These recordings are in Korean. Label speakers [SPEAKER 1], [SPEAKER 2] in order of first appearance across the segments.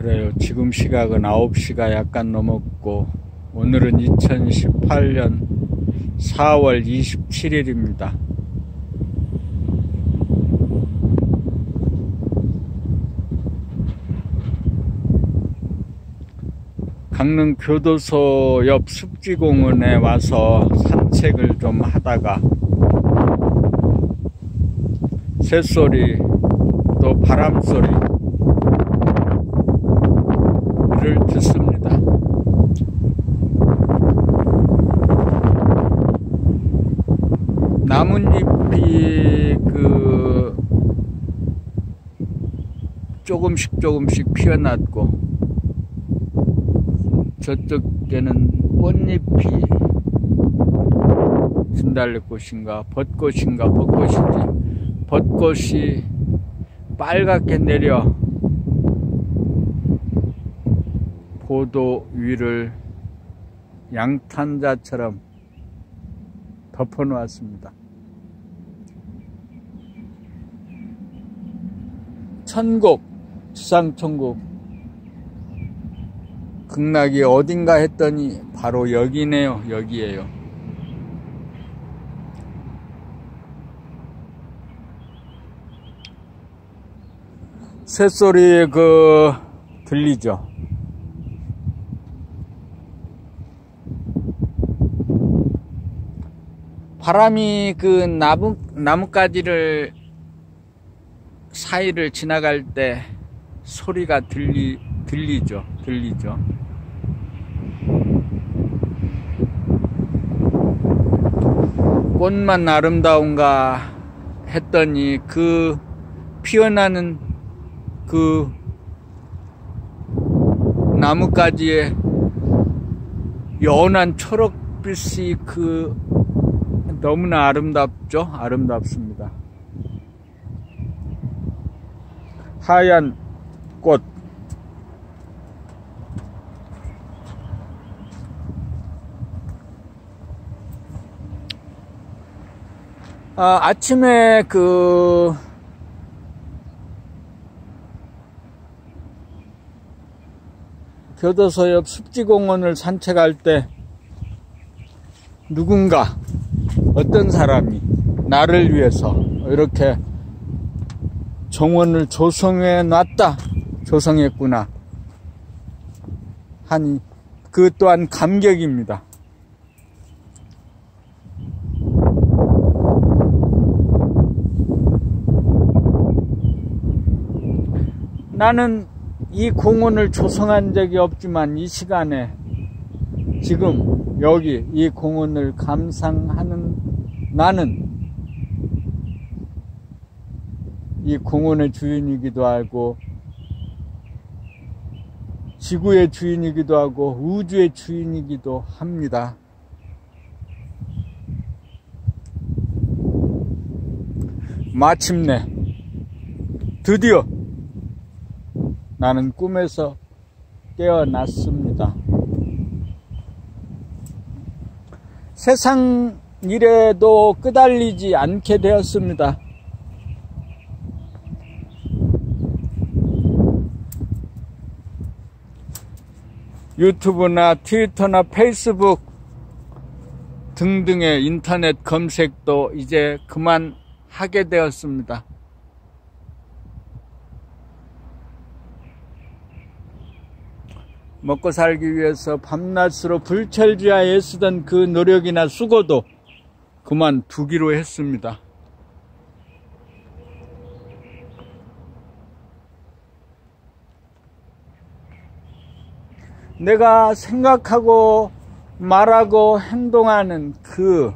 [SPEAKER 1] 그래요. 지금 시각은 9시가 약간 넘었고 오늘은 2018년 4월 27일입니다. 강릉 교도소 옆 습지공원에 와서 산책을 좀 하다가 새소리 또 바람소리 를 듣습니다. 나뭇잎이 그 조금씩 조금씩 피어났고 저쪽에는 꽃잎이 진달래꽃인가 벚꽃인가 벚꽃인지 벚꽃이 빨갛게 내려 보도 위를 양탄자처럼 덮어 놓았습니다. 천국, 지상천국 극락이 어딘가 했더니 바로 여기네요. 여기에요. 새소리 그 들리죠? 바람이 그 나무 나뭇가지를 사이를 지나갈 때 소리가 들리 들리죠. 들리죠. 꽃만 아름다운가 했더니 그 피어나는 그 나뭇가지에 연한 초록빛이 그 너무나 아름답죠? 아름답습니다. 하얀 꽃 아, 아침에 그 교도소 옆 습지공원을 산책할 때 누군가 어떤 사람이 나를 위해서 이렇게 정원을 조성해 놨다 조성했구나 하니 그 또한 감격입니다. 나는 이 공원을 조성한 적이 없지만 이 시간에 지금 여기 이 공원을 감상하는 나는 이 공원의 주인이기도 하고 지구의 주인이기도 하고 우주의 주인이기도 합니다. 마침내 드디어 나는 꿈에서 깨어났습니다. 세상 일에도 끄달리지 않게 되었습니다. 유튜브나 트위터나 페이스북 등등의 인터넷 검색도 이제 그만 하게 되었습니다. 먹고 살기 위해서 밤낮으로 불철주야 애쓰던 그 노력이나 수고도 그만 두기로 했습니다. 내가 생각하고 말하고 행동하는 그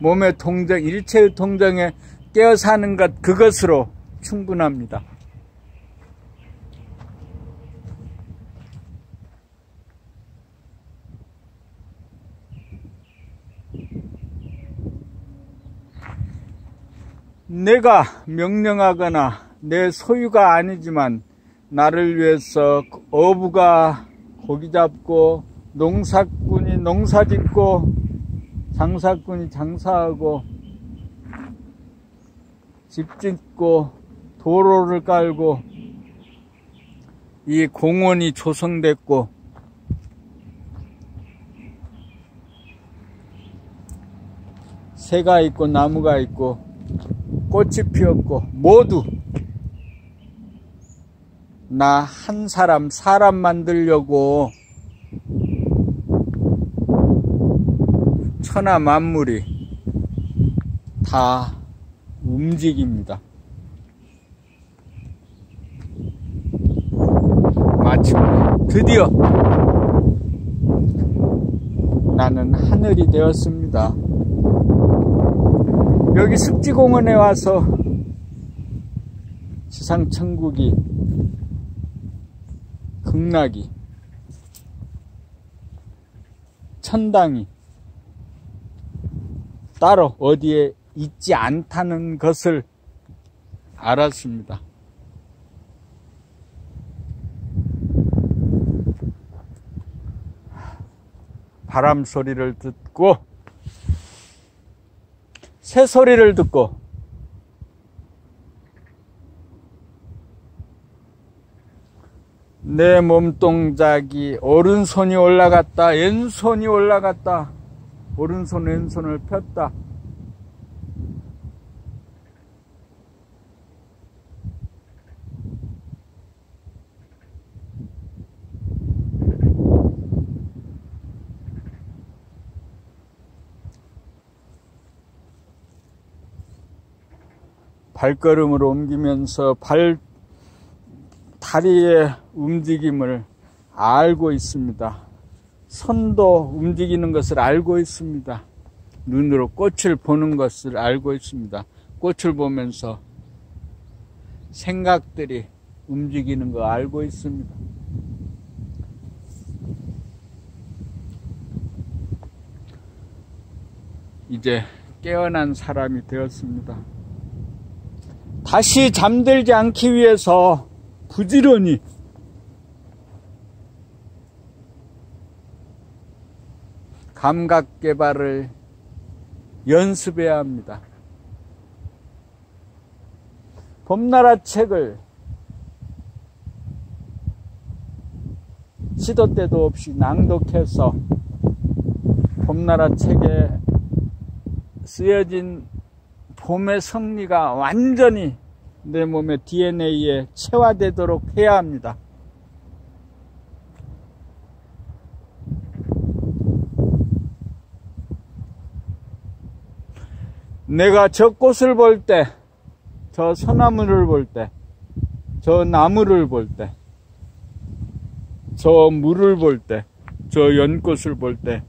[SPEAKER 1] 몸의 동정, 일체의 동정에 깨어 사는 것, 그것으로 충분합니다. 내가 명령하거나 내 소유가 아니지만 나를 위해서 어부가 고기 잡고 농사꾼이 농사 짓고 장사꾼이 장사하고 집 짓고 도로를 깔고 이 공원이 조성됐고 새가 있고 나무가 있고 꽃이 피었고 모두 나 한 사람 사람 만들려고 천하 만물이 다 움직입니다. 마침 드디어 나는 하늘이 되었습니다. 여기 습지공원에 와서 지상천국이 극락이 천당이 따로 어디에 있지 않다는 것을 알았습니다. 바람 소리를 듣고 새 소리를 듣고 내 몸동작이 오른손이 올라갔다 왼손이 올라갔다. 오른손 왼손을 폈다 발걸음을 옮기면서 발, 다리의 움직임을 알고 있습니다. 손도 움직이는 것을 알고 있습니다. 눈으로 꽃을 보는 것을 알고 있습니다. 꽃을 보면서 생각들이 움직이는 거 알고 있습니다. 이제 깨어난 사람이 되었습니다. 다시 잠들지 않기 위해서 부지런히 감각 개발을 연습해야 합니다. 봄나라 책을 시도 때도 없이 낭독해서 봄나라 책에 쓰여진 봄의 성리가 완전히 내 몸의 DNA에 체화되도록 해야 합니다. 내가 저 꽃을 볼 때, 저 소나무를 볼 때, 저 나무를 볼 때, 저 물을 볼 때, 저 연꽃을 볼 때,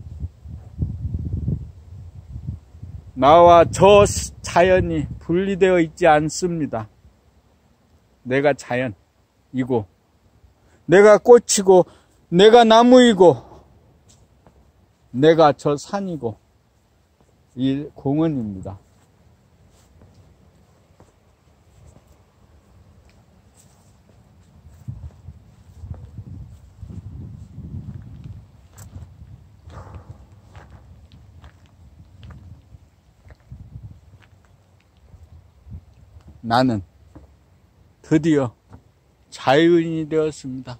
[SPEAKER 1] 나와 저 자연이 분리되어 있지 않습니다. 내가 자연이고, 내가 꽃이고, 내가 나무이고, 내가 저 산이고, 이 공원입니다. 나는 드디어 자유인이 되었습니다.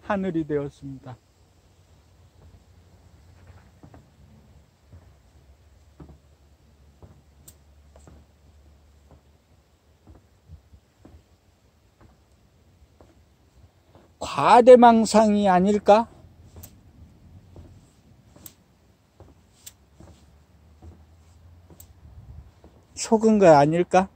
[SPEAKER 1] 하늘이 되었습니다. 과대망상이 아닐까? 속은 거 아닐까?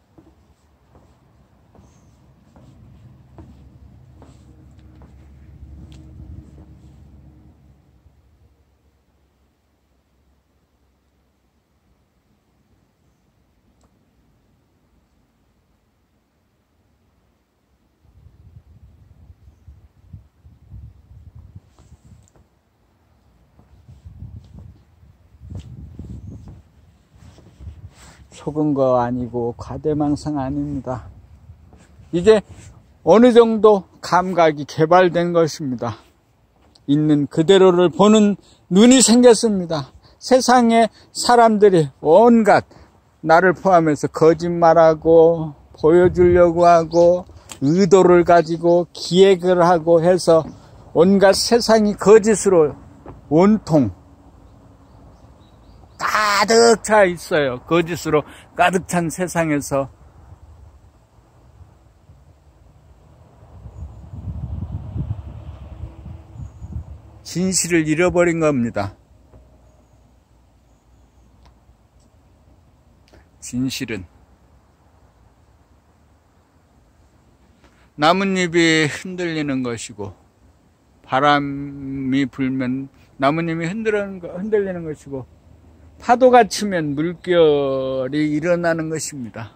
[SPEAKER 1] 속은 거 아니고 과대망상 아닙니다. 이제 어느 정도 감각이 개발된 것입니다. 있는 그대로를 보는 눈이 생겼습니다. 세상에 사람들이 온갖 나를 포함해서 거짓말하고 보여주려고 하고 의도를 가지고 기획을 하고 해서 온갖 세상이 거짓으로 온통 가득 차 있어요. 거짓으로 가득 찬 세상에서 진실을 잃어버린 겁니다. 진실은 나뭇잎이 흔들리는 것이고 바람이 불면 나뭇잎이 흔들리는 것이고 파도가 치면 물결이 일어나는 것입니다.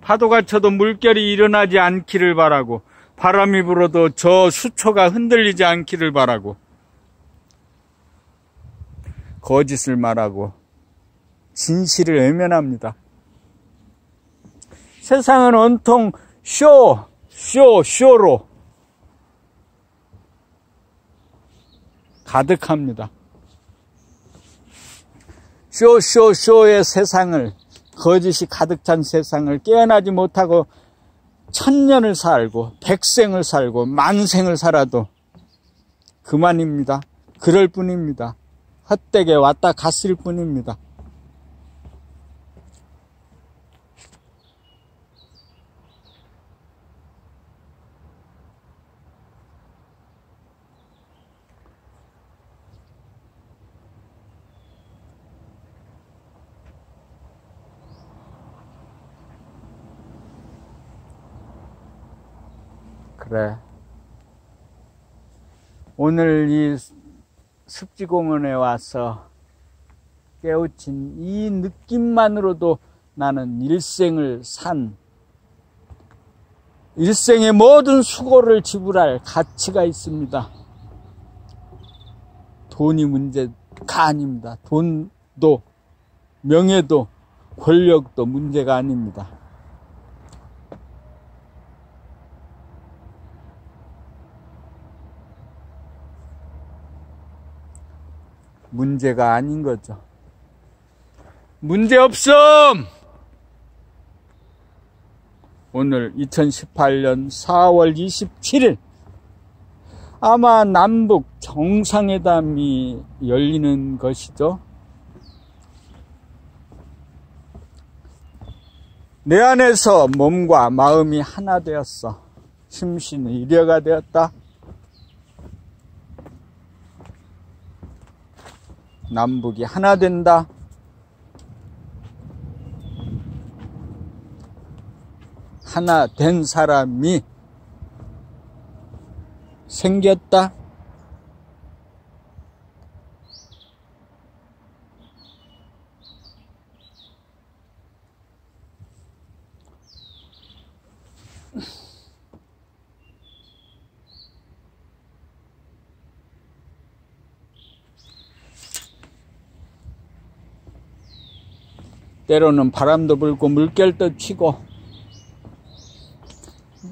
[SPEAKER 1] 파도가 쳐도 물결이 일어나지 않기를 바라고 바람이 불어도 저 수초가 흔들리지 않기를 바라고 거짓을 말하고 진실을 외면합니다. 세상은 온통 쇼, 쇼, 쇼로 가득합니다. 쇼, 쇼, 쇼의 세상을, 거짓이 가득 찬 세상을 깨어나지 못하고 천년을 살고, 백생을 살고, 만생을 살아도 그만입니다. 그럴 뿐입니다. 헛되게 왔다 갔을 뿐입니다. 그래. 오늘 이 습지공원에 와서 깨우친 이 느낌만으로도 나는 일생을 산 일생의 모든 수고를 지불할 가치가 있습니다. 돈이 문제가 아닙니다. 돈도 명예도 권력도 문제가 아닙니다. 문제가 아닌 거죠. 문제 없음! 오늘 2018년 4월 27일 아마 남북 정상회담이 열리는 것이죠. 내 안에서 몸과 마음이 하나 되었어. 심신의 일여가 되었다. 남북이 하나 된다. 하나 된 사람이 생겼다. 때로는 바람도 불고 물결도 치고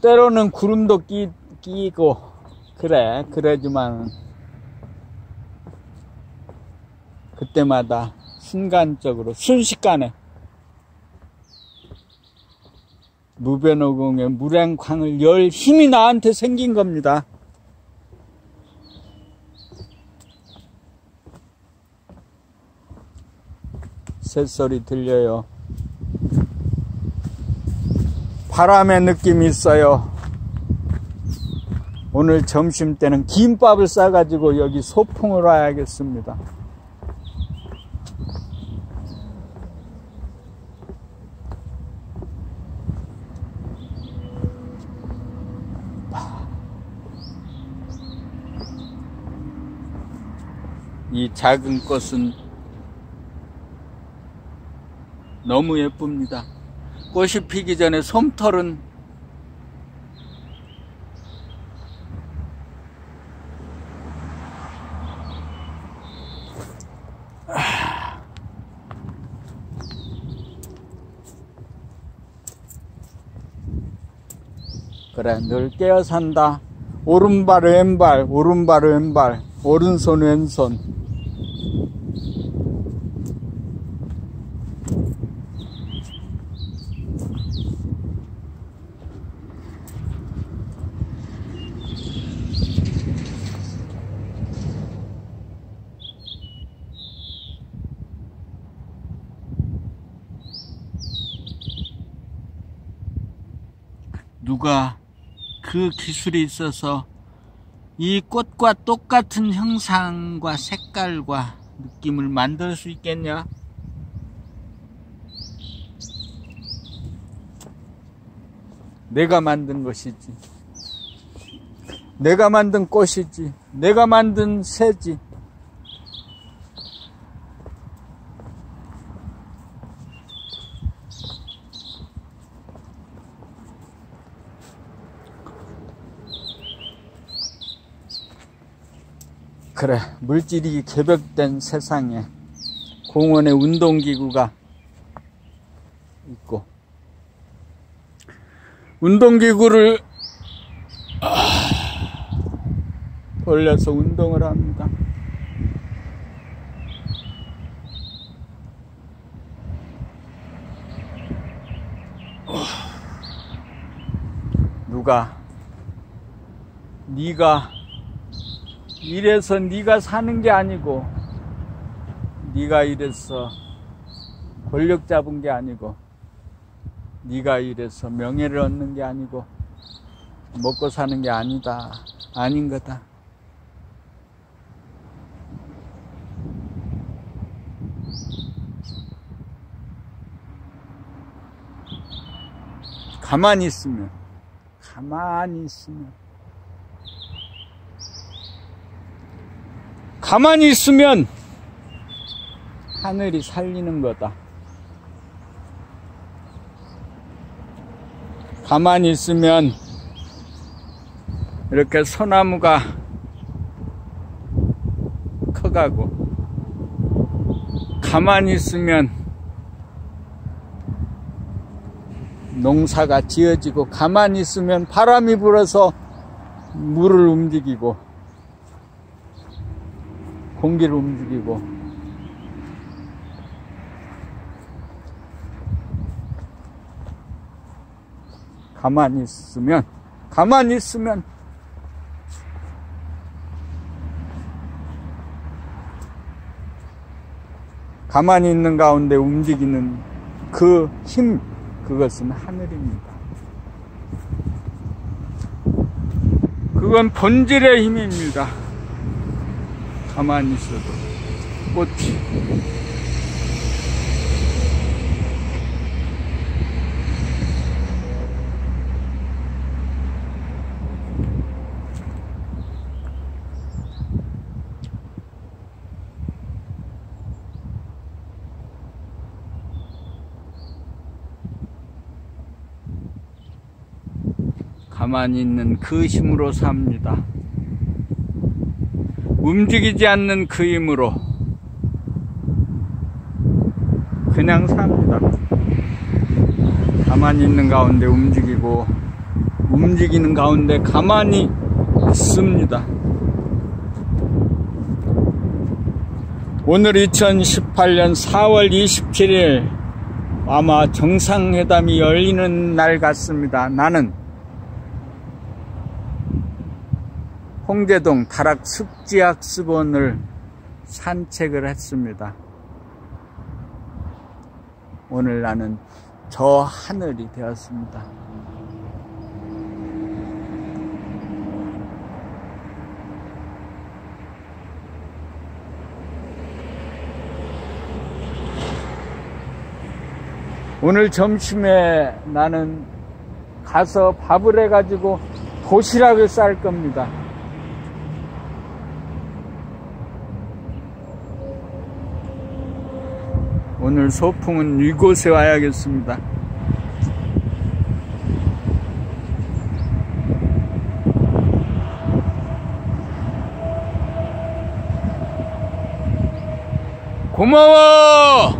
[SPEAKER 1] 때로는 구름도 끼, 끼고 그래 그러지만 그때마다 순간적으로 순식간에 무변호공의 물행광을 열 힘이 나한테 생긴 겁니다. 새소리 들려요. 바람의 느낌이 있어요. 오늘 점심 때는 김밥을 싸가지고 여기 소풍을 와야겠습니다. 이 작은 꽃은 너무 예쁩니다. 꽃이 피기 전에 솜털은 그래 늘 깨어 산다 오른발 왼발 오른발 왼발 오른손 왼손 누가 그 기술이 있어서 이 꽃과 똑같은 형상과 색깔과 느낌을 만들 수 있겠냐? 내가 만든 것이지. 내가 만든 꽃이지. 내가 만든 새지. 그래, 물질이 개벽된 세상에 공원에 운동기구가 있고, 운동기구를 돌려서 운동을 합니다. 누가 네가 이래서 네가 사는 게 아니고 네가 이래서 권력 잡은 게 아니고 네가 이래서 명예를 얻는 게 아니고 먹고 사는 게 아니다 아닌 거다. 가만히 있으면 가만히 있으면 가만히 있으면 하늘이 살리는 거다. 가만히 있으면 이렇게 소나무가 커가고 가만히 있으면 농사가 지어지고 가만히 있으면 바람이 불어서 물을 움직이고 공기를 움직이고 가만히 있으면 가만히 있으면 가만히 있는 가운데 움직이는 그 힘, 그것은 하늘입니다. 그건 본질의 힘입니다. 가만히 있어도 꽃이 가만히 있는 그 힘으로 삽니다. 움직이지 않는 그 힘으로 그냥 삽니다. 가만히 있는 가운데 움직이고 움직이는 가운데 가만히 있습니다. 오늘 2018년 4월 27일 아마 정상회담이 열리는 날 같습니다. 나는 홍제동 다락 습지학습원을 산책을 했습니다. 오늘 나는 저 하늘이 되었습니다. 오늘 점심에 나는 가서 밥을 해가지고 도시락을 쌀 겁니다. 오늘 소풍은 이곳에 와야겠습니다. 고마워!